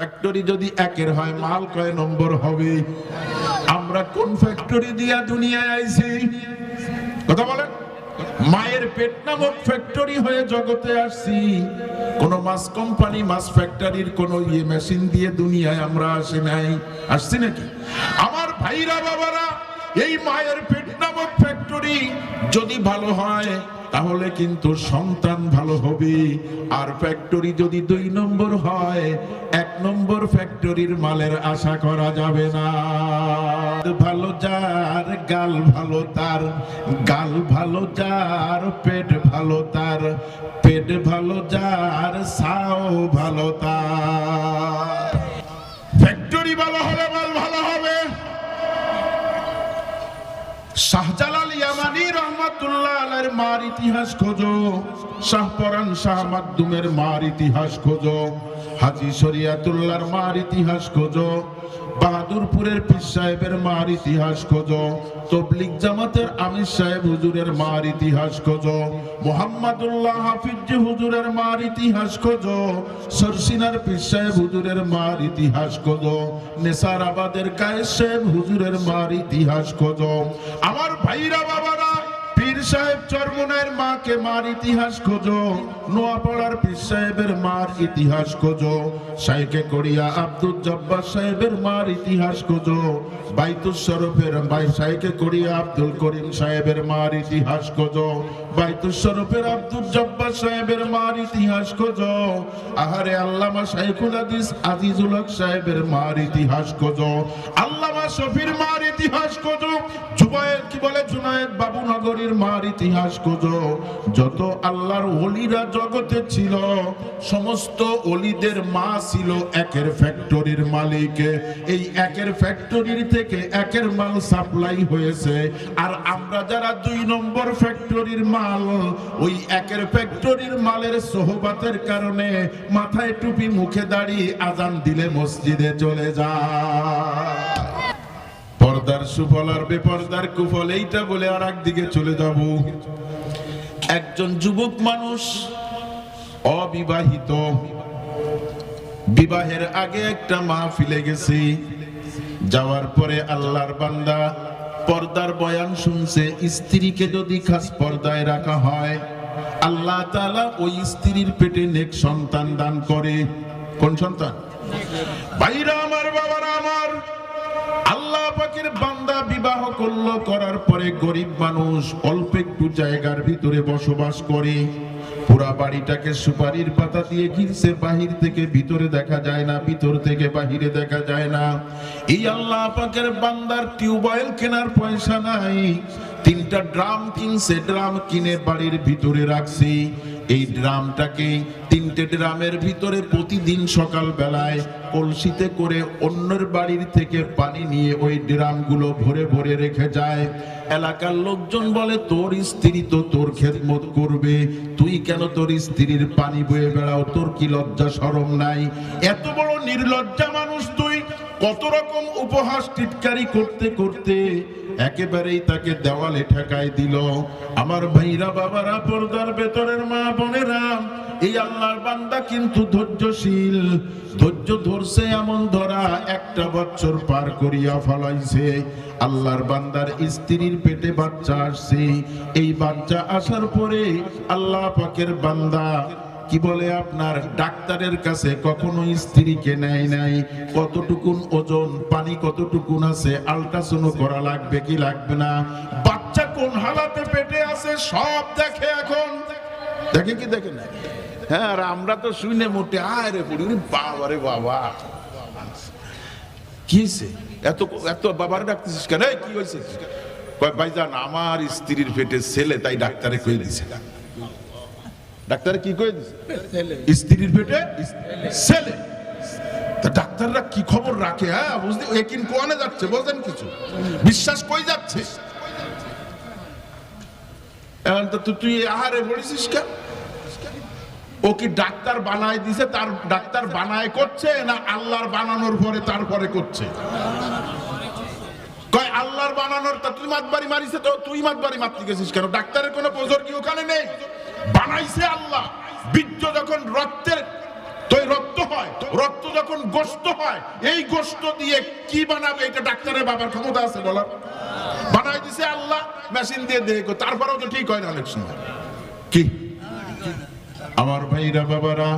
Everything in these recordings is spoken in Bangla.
ফ্যাক্টরি যদি একের হয়, মাল কয় নম্বর হবে? আমরা কোন ফ্যাক্টরি দিয়া দুনিয়ায় আইছি? কথা বলেন। মায়ের পেট নামক ফ্যাক্টরি হয়ে জগতে আসছি। কোন মাছ কোম্পানি মাছ ফ্যাক্টরির কোন ইয়ে মেশিন দিয়ে দুনিয়ায় আমরা আসি নাই। আসছি নাকি? আমার ভাইরা, বাবারা, এই মায়ের পেট নামক ফ্যাক্টরি যদি ভালো হয় তাহলে কিন্তু সন্তান ভালো হবে। আর ফ্যাক্টরি যদি দুই নম্বর হয়, এক নম্বর ফ্যাক্টরির মালের আশা করা যাবে না। ভালো যার, গাল ভালো তার, গাল ভালো যার, পেট ভালো তার, পেট ভালো যার, সাও ভালো তার ফ্যাক্টরি ভালো হলে মাল ভালো হবে শাহজালাল ইয়ামানি রহমাতুল্লাহ আলের মার ইতিহাস খোঁজো। শাহপরান শাহ মাদ্দুমের মার ইতিহাস খোঁজো। হাজি শরিয়াতুল্লাহর মার ইতিহাস খোঁজো। বাহাদুরপুরের পীর সাহেবের মার ইতিহাস খোঁজো তবলিক জামাতের আমির সাহেব হুজুরের মার ইতিহাস খোঁজো, মোহাম্মদুল্লাহ হাফিজ হুজুরের মার ইতিহাস খোঁজো, সরসিনার পীর সাহেব হুজুরের মার ইতিহাস খোঁজো, নেসার আবাদের কায়েস সাহেব হুজুরের মার ইতিহাস খোঁজো। আমার ভাইরা বাবারা সাহেব চরমনের মাকে মার ইতিহাস খোঁজো, নোয়াপাড়ার পীর সাহেবের মার ইতিহাস খোঁজো শাইকে করিয়া আব্দুল জব্বার সাহেবের মার ইতিহাস খোঁজো বাইতুল শরফের বাই শাইকে করিয়া আব্দুল করিম সাহেবের মার ইতিহাস খোঁজো বাইতুল শরফের আব্দুল জব্বার সাহেবের মার ইতিহাস খোঁজো, আহারে আল্লামা শাইখুল হাদিস আজিজুল হক সাহেবের মার ইতিহাস খোঁজো, আল্লামা শফির মার ইতিহাস খোঁজো। জুবায়ের, কি বলে? জুনায়েদ বাবু নগরীর মার ইতিহাস খোঁজো। যত আল্লাহর ওলিরা জগতে ছিল, সমস্ত ওলিদের মা ছিল একের ফ্যাক্টরির মালিক। এই একের ফ্যাক্টরির থেকে একের মাল সাপ্লাই হয়েছে। আর আমরা যারা দুই নম্বর ফ্যাক্টরির মাল, ওই একের ফ্যাক্টরির মালের সোহবাতের কারণে মাথায় টুপি মুখে দাঁড়িয়ে আজান দিলে মসজিদে চলে যায় পর্দার সুফল আর বেপর্দার কুফল, এইটা বলে আর একদিকে চলে যাব। একজন যুবক মানুষ অবিবাহিত। বিবাহের আগে একটা মাহফিলে গেছি। যাওয়ার পরে আল্লাহর বান্দা পর্দার বয়ান শুনছে, স্ত্রীকে যদি খাস পর্দায় রাখা হয়, আল্লাহ তাআলা ওই স্ত্রীর পেটে নেক সন্তান দান করে। কোন সন্তান? ভাইরা আমার আমার আল্লাহ পাকের বান্দা বিবাহ করল, করার পরে গরিব মানুষ অল্প একটু জায়গার ভিতরে বসবাস করে। পুরা বাড়িটাকে সুপারির পাতা দিয়ে ঘিরছে, বাহির থেকে ভিতরে দেখা যায় না, ভিতর থেকে বাহিরে দেখা যায় না। এই আল্লাহ পাকের বান্দার টিউবওয়েল কেনার পয়সা নাই। তিনটা ড্রাম কিনছে, ড্রাম কিনে বাড়ির ভিতরে রাখছি। এই ড্রামটাকে তিনটে ড্রামের ভিতরে প্রতিদিন সকাল বেলায় কলসিতে করে অন্যের বাড়ির থেকে পানি নিয়ে ওই ড্রামগুলো ভরে ভরে রেখে যায়। এলাকার লোকজন বলে, তোর স্ত্রী তো তোর খেদমত করবে। তুই কেন তোর স্ত্রীর পানি বয়ে বেড়াও? তোর কি লজ্জা সরম নাই? এত বড় নির্লজ্জা মানুষ তুই। কত রকম উপহাস টিটকারি করতে করতে একেবারেই তাকে দেওয়ালে ঠেকাই দিল। আমার ভাইরা বাবারা, পর্দার ভেতরের মা বোনেরা, এই আল্লাহর বান্দা কিন্তু ধৈর্যশীল। ধৈর্য ধরছে এমন ধরা একটা বছর পার করিয়া ফলাইছে। আল্লাহর বান্দার স্ত্রীর পেটে বাচ্চা আসছে। এই বাচ্চা আসার পরে আল্লাহ পাকের বান্দা কি বলে আপনার ডাক্তারের কাছে, কখনো স্ত্রীকে নেয় নাই, কতটুকুন ওজন, পানি কতটুকুন আছে, আলট্রাসাউন্ড করা লাগবে কি লাগবে না? বাচ্চা কোন হালাতে পেটে আছে, সব দেখে এখন। দেখে কি দেখে না হ্যাঁ আর আমরা তো শুনে মোটে, আয় রে পড়ি বাবা রে বাবা। কি হয়েছে এত এত বাবার ডাকতেছিস কেন? কি হয়েছে ভাইজান, আমার স্ত্রীর পেটে ছেলে, তাই ডাক্তারে কয়ে দিছে। ডাক্তারে কি কয়ে দিছে? স্ত্রীর পেটে? ছেলে। তা ডাক্তাররা কি খবর রাখে হ্যাঁ? বুঝলি? একিন কোয়ানে যাচ্ছে বলছেন কিছু? বিশ্বাস কই যাচ্ছে? এখন তো তুই- আহারে পড়েছিস কেন? ও কি ডাক্তার বানায় দিছে তার ডাক্তার বানায় করছে না আল্লাহর বানানোর পরে তারপরে করছে? কয় আল্লাহর বানানোর তা তুই মাতবাড়ি মারিছে তো তুই মাতবাড়ি মারতে গেছিস কেন? ডাক্তারের কোনো প্রজর কি ওখানে নেই? বানাইছে আল্লাহ। বীর্য যখন রক্তের রক্ত হয়, রক্ত যখন গোস্ত হয়, এই গোস্ত দিয়ে কি বানাবে এটা ডাক্তারের বাবার ক্ষমতা আছে বলার। বানাই দিছে আল্লাহ, মেশিন দিয়ে দেখো তারপরেও তো ঠিক হয় না অনেক সময়। কি? আমার ভাইরা, বাবারা,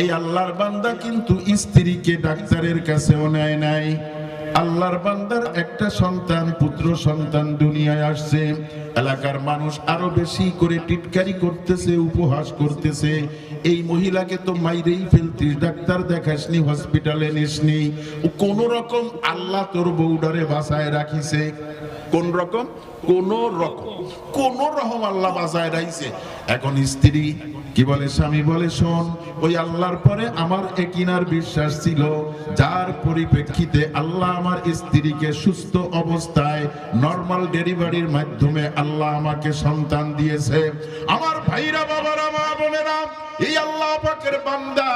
এই আল্লাহর বান্দা কিন্তু স্ত্রীকে ডাক্তারের কাছেও নেয় নাই। আল্লাহর বান্দার একটা সন্তান, পুত্র সন্তান দুনিয়ায় আসছে। এলাকার মানুষ আরও বেশি করে টিটকারি করতেছে, উপহাস করতেছে। এই মহিলাকে তো মাইরেই ফেলতিস, ডাক্তার দেখাসনি, হসপিটালে নিসনি। কোন রকম আল্লাহ তোর বউডারে বাসায় রাখিছে। কোন রকম কোন রকম কোন রকম আল্লাহ বাসায় রাখিছে। এখন স্ত্রী কি বলে স্বামী? বলে, শোন, ওই আল্লাহর পরে আমার একিনার বিশ্বাস ছিল, যার পরিপ্রেক্ষিতে আল্লাহ আমার স্ত্রীকে সুস্থ অবস্থায় নর্মাল ডেলিভারির মাধ্যমে আল্লাহ আমাকে সন্তান দিয়েছে। আমার ভাইরা, বাবারা, মা বোনেরা, এই আল্লাহ পাকের বান্দা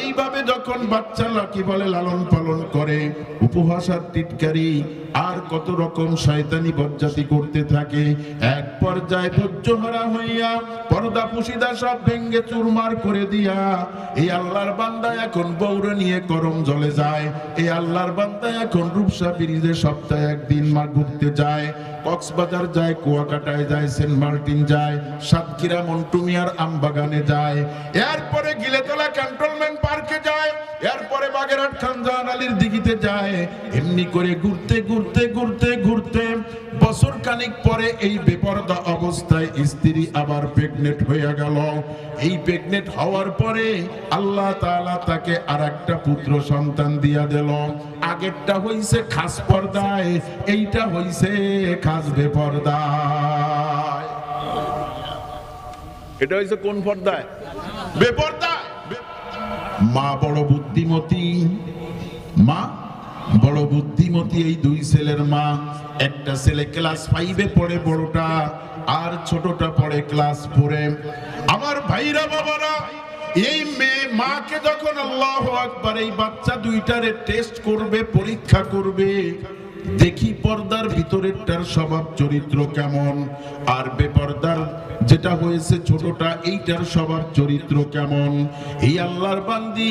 এইভাবে যখন বাচ্চারা কি বলে লালন পালন করে উপভাষার টিটকারি, আর কত রকম শয়তানি বজ্জাতি করতে থাকে, এক পর্যায়ে ধৈর্যহারা হইয়া পর্দা পুশিদা সব ভেঙ্গে চুরমার করে দিয়া, এই আল্লাহর বান্দা এখন বৌরে নিয়ে করম জলে যায়। এই আল্লাহর বান্দা এখন রূপসা ব্রিজে সপ্তাহে একদিন মা ঘুরতে যায়। কক্সবাজার যায়, কুয়াকাটায় যায়, সেন্ট মার্টিন যায়, সাতক্ষীরা, মন্টুমিয়ার আমবাগানে যায়। এরপরে গিলেতলা ক্যান্টনমেন্ট পার্কে যায়, এরপরে বাগেরহাট, খানজাহান আলীর দিঘিতে যায়। এমনি করে ঘুরতে ঘুরতে ঘুরতে ঘুরতে বছর খানিক পরে এই বেপরদা অবস্থায় স্ত্রী আবার প্রেগনেন্ট হয়ে গেল। এই প্রেগনেন্ট হওয়ার পরে আল্লাহ তাআলা তাকে আর একটা পুত্র সন্তান দিয়া দিল। আগেরটা হইছে খাস পর্দায় এইটা হইছে খাস বেপর্দায়। এটা হইছে কোন পর্দায়? বেপর্দায়। মা বড় বুদ্ধিমতী। মা বড় বুদ্ধিমতী এই দুই ছেলের মা। একটা ছেলে ক্লাস ফাইভে পড়ে বড়টা আর ছোটটা পড়ে ক্লাস ফোরে আমার ভাইরা বাবারা, এই মেয়ে মাকে যখন আল্লাহ আকবার এই বাচ্চা দুইটারে টেস্ট করবে, পরীক্ষা করবে, দেখি পর্দার ভিতরেরটার স্বভাব চরিত্র কেমন। আর বেপর্দার যেটা হয়েছে ছোটটা, এইটার স্বভাব চরিত্র কেমন। এই আল্লাহর বান্দি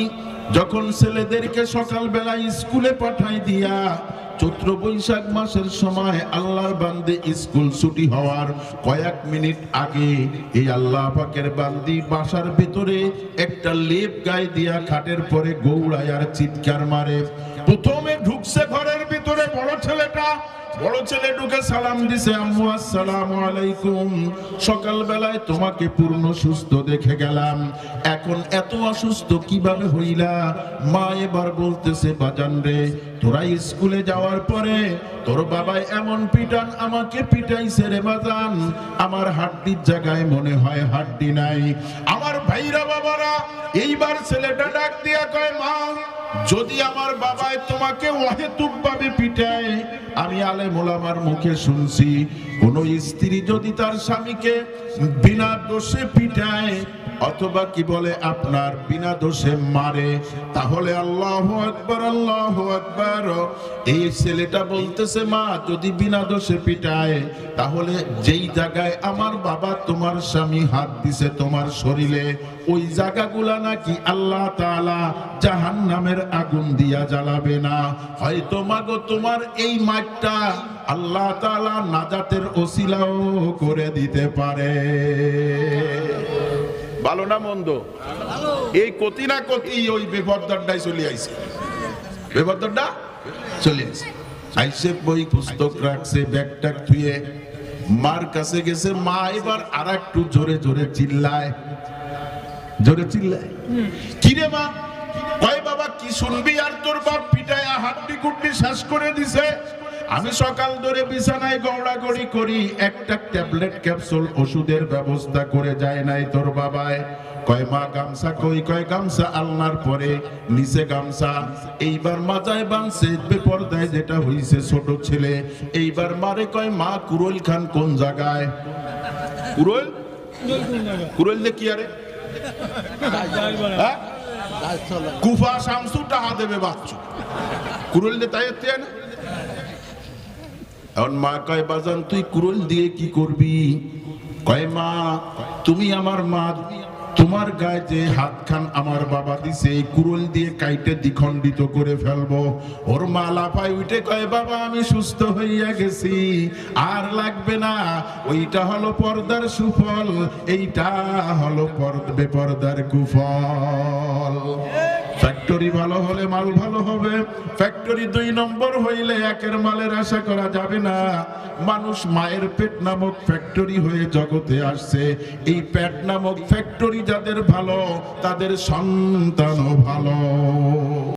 যখন ছেলেদেরকে সকালবেলা স্কুলে পাঠাই দিয়া চৈত্র বৈশাখ মাসের সময় আল্লাহর বান্দে স্কুল ছুটি হওয়ার কয়েক মিনিট আগে এই আল্লাহ পাকের বান্দি বাসার ভিতরে একটা লেপ গায়ে দিয়া খাটের পরে গৌড়ায় আর চিৎকার মারে। প্রথমে ঢুকছে ঘরের ভিতরে বড় ছেলেটা। বড় ছেলে ঢুকে সালাম দিছে, আম্মু, আসসালামু আলাইকুম। সকালবেলায় তোমাকে পূর্ণ সুস্থ দেখে গেলাম। এখন এত অসুস্থ কীভাবে হইলা? মা এবার বলতেছে, বাজান রে তোরা স্কুলে যাওয়ার পরে তোর বাবাই এমন পিটান, আমাকে পিটাইছে রে বাজান আমার হাড্ডির জায়গায় মনে হয় হাড্ডি নাই। আমার ভাইরা বাবারা, এইবার ছেলেটা ডাক দিয়া কয়, মা, যদি আমার বাবাই তোমাকে অহেতুক ভাবে পিটায়, আমি আলে মোলামার মুখে শুনছি, কোন স্ত্রী যদি তার স্বামীকে বিনা দোষে পিটায় অথবা কি বলে, আপনার বিনা দোষে মারে। তাহলে আল্লাহ আকবার আল্লাহ আকবার। এই ছেলেটা বলতেছে, মা, যদি বিনা দোষে পিটায়, তাহলে যেই জায়গায় আমার বাবা তোমার স্বামী হাত দিছে তোমার শরীরে, ওই জায়গাগুলা নাকি আল্লাহ তাআলা জাহান্নামের আগুন দিয়া জ্বালাবে না। হয়তো মাগো তোমার এই মাঠটা আল্লাহ তাআলা নাজাতের ওসিলাও করে দিতে পারে। ভালো না মন্দ? এই কতি না কতি, ওই বেপরদারটাই চলে আইছে। বেপরদারটা চলে আইছে। আইসে বই পুস্তক রাখছে, ব্যাগটা ধুয়ে, মার কাছে গেছে, মা এবার আর একটু জোরে জোরে চিল্লায়। জোরে চিল্লায়? কিরে মা? কয় বাবা, কি শুনবি? আর তোর বাপ পিটায়া হাড্ডি কুড্ডি শেষ করে দিছে। আমি সকাল ধরে বিছানায় গৌড়াগড়ি করি, একটা ট্যাবলেট ক্যাপসুল ওষুধের ব্যবস্থা করে যায় নাই তোর বাবায়। কয় মা, গামছা কই? কয়, গামছা আলনার পরে, নিচে গামছা। এইবার মাজায় বানছে, বেপরদায় যেটা হইছে ছোট ছেলে। এইবার মারে কয়, মা, কুরল খান কোন জায়গায়? কুরল? কুরল দে কি আরে? হ্যাঁ? কুফা শামসু, টাহা দেবে বাচ্চু। কুরল দে তাই না এখন মা কয়, বাজান, তুই কুরল দিয়ে কি করবি? কয়, মা, তুমি আমার মা, তোমার গায়ে যে হাত খান আমার বাবা দিছে, কুরল দিয়ে কাইটে দ্বিখণ্ডিত করে ফেলব। ওর মা লাফায় উঠে কয়, বাবা, আমি সুস্থ হইয়া গেছি, আর লাগবে না। ওইটা হলো পর্দার সুফল, এইটা হলো পর্দ- বেপর্দার কুফল। ফ্যাক্টরি ভালো হলে মাল ভালো হবে। ফ্যাক্টরি দুই নম্বর হইলে একের মালের আশা করা যাবে না। মানুষ মায়ের পেট নামক ফ্যাক্টরি হয়ে জগতে আসছে। এই পেট নামক ফ্যাক্টরি যাদের ভালো, তাদের সন্তানও ভালো।